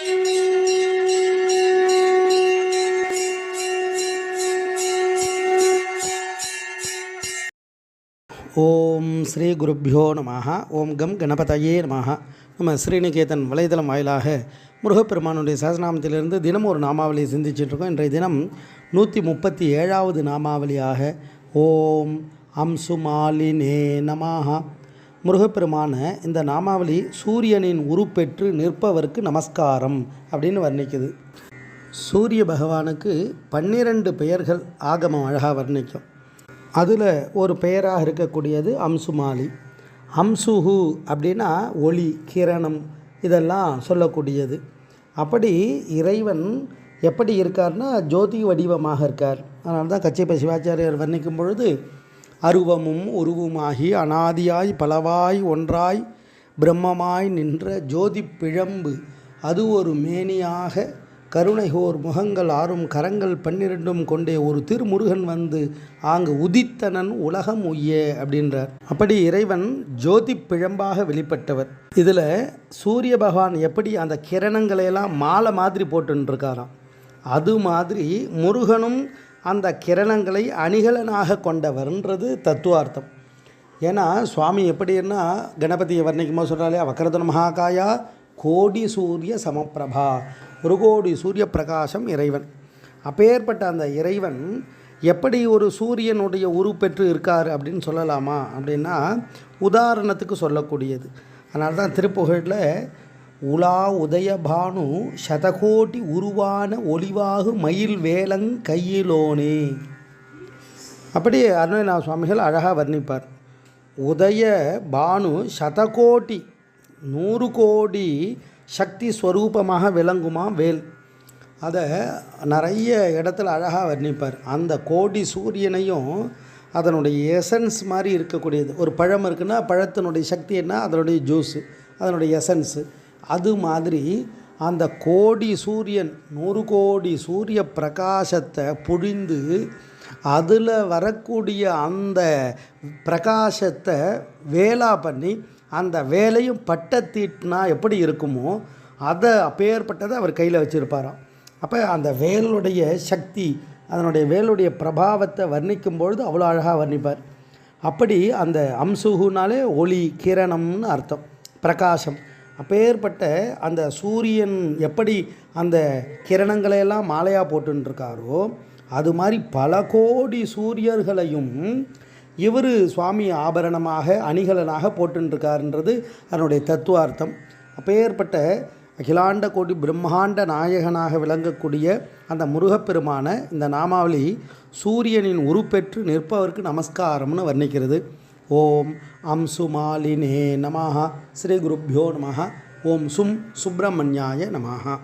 ஓம் ஸ்ரீ குருப்பியோ நம ஓம் கம் கணபதையே நம நம்ம ஸ்ரீநிகேதன் வலைதளம் வாயிலாக முருகப்பெருமானுடைய சகசநாமத்திலிருந்து தினம் ஒரு நாமாவளியை சிந்திச்சுட்டு இருக்கோம். இன்றைய தினம் நூற்றி முப்பத்தி ஏழாவது நாமாவளியாக ஓம் அம்சுமாலினே நமாக முருகப்பெருமான இந்த நாமாவளி சூரியனின் உருப்பெற்று நிற்பவருக்கு நமஸ்காரம் அப்படின்னு வர்ணிக்குது. சூரிய பகவானுக்கு பன்னிரண்டு பெயர்கள் ஆகமம் அழகாக வர்ணிக்கும். அதில் ஒரு பெயராக இருக்கக்கூடியது அம்சுமாலி. அம்சுஹு அப்படின்னா ஒளி கிரணம் இதெல்லாம் சொல்லக்கூடியது. அப்படி இறைவன் எப்படி இருக்கார்னா ஜோதி வடிவமாக இருக்கார். அதனால தான் கச்சிப்ப சிவாச்சாரியர் வர்ணிக்கும் பொழுது அருவமும் உருவுமாகி அனாதியாய் பலவாய் ஒன்றாய் பிரம்மமாய் நின்ற ஜோதி பிழம்பு. அது ஒரு மேனியாக கருணைகோர் முகங்கள் ஆறும் கரங்கள் பன்னிரெண்டும் கொண்டே ஒரு திருமுருகன் வந்து ஆங்கு உதித்தனன் உலகம் உய்யே அப்படின்றார். அப்படி இறைவன் ஜோதி பிழம்பாக வெளிப்பட்டவர். இதில் சூரிய பகவான் எப்படி அந்த கிரணங்களையெல்லாம் மாலை மாதிரி போட்டுருக்காராம் அது மாதிரி முருகனும் அந்த கிரணங்களை அணிகலனாக கொண்டவர்ன்றது தத்துவார்த்தம். ஏன்னா சுவாமி எப்படின்னா கணபதியை வர்ணிக்கும் போது சொல்கிறாலே வக்கரதன மகாகாயா கோடி சூரிய சமப்பிரபா ஒரு கோடி சூரிய பிரகாசம் இறைவன். அப்பேற்பட்ட அந்த இறைவன் எப்படி ஒரு சூரியனுடைய உருப்பெற்று இருக்கார் அப்படின்னு சொல்லலாமா அப்படின்னா உதாரணத்துக்கு சொல்லக்கூடியது. அதனால தான் திருப்புகழில் உலா உதயபானு சதகோட்டி உருவான ஒளிவாகு மயில் வேலங் கையிலோனே. அப்படி அருணநாத சுவாமிகள் அழகாக வர்ணிப்பார். உதய பானு சதகோட்டி நூறு கோடி சக்தி ஸ்வரூபமாக விளங்குமா வேல்? அதை நிறைய இடத்துல அழகாக வர்ணிப்பார். அந்த கோடி சூரியனையும் அதனுடைய எசன்ஸ் மாதிரி இருக்கக்கூடியது. ஒரு பழம் இருக்குன்னா பழத்தினுடைய சக்தி என்ன? அதனுடைய ஜூஸு அதனுடைய எசன்ஸு அது மாதிரி அந்த கோடி சூரியன் நூறு கோடி சூரிய பிரகாசத்தை புழிந்து அதில் வரக்கூடிய அந்த பிரகாசத்தை வேலா பண்ணி அந்த வேலையும் பட்டத்தீட்டினா எப்படி இருக்குமோ அதை அப்பேற்பட்டதை அவர் கையில் வச்சுருப்பாராம். அப்போ அந்த வேலுடைய சக்தி அதனுடைய வேலுடைய பிரபாவத்தை வர்ணிக்கும் பொழுது அவ்வளோ அழகாக வர்ணிப்பார். அப்படி அந்த அம்சுகுனாலே ஒளி கிரணம்னு அர்த்தம் பிரகாசம். அப்பேற்பட்ட அந்த சூரியன் எப்படி அந்த கிரணங்களையெல்லாம் மாலையாக போட்டுருக்காரோ அது மாதிரி பல கோடி சூரியர்களையும் இவர் சுவாமி ஆபரணமாக அணிகலனாக போட்டுருக்காருன்றது அதனுடைய தத்துவார்த்தம். அப்பேற்பட்ட அகிலாண்ட கோடி பிரம்மாண்ட நாயகனாக விளங்கக்கூடிய அந்த முருகப்பெருமான இந்த நாமாவளி சூரியனின் உருப்பெற்று நிற்பவருக்கு நமஸ்காரம்னு வர்ணிக்கிறது. ஓம் அம்சுமாலினே நமஹ ஸ்ரீ குருப்பியோ நமஹ ஓம் சும் சுப்பிரமணியாய நமஹா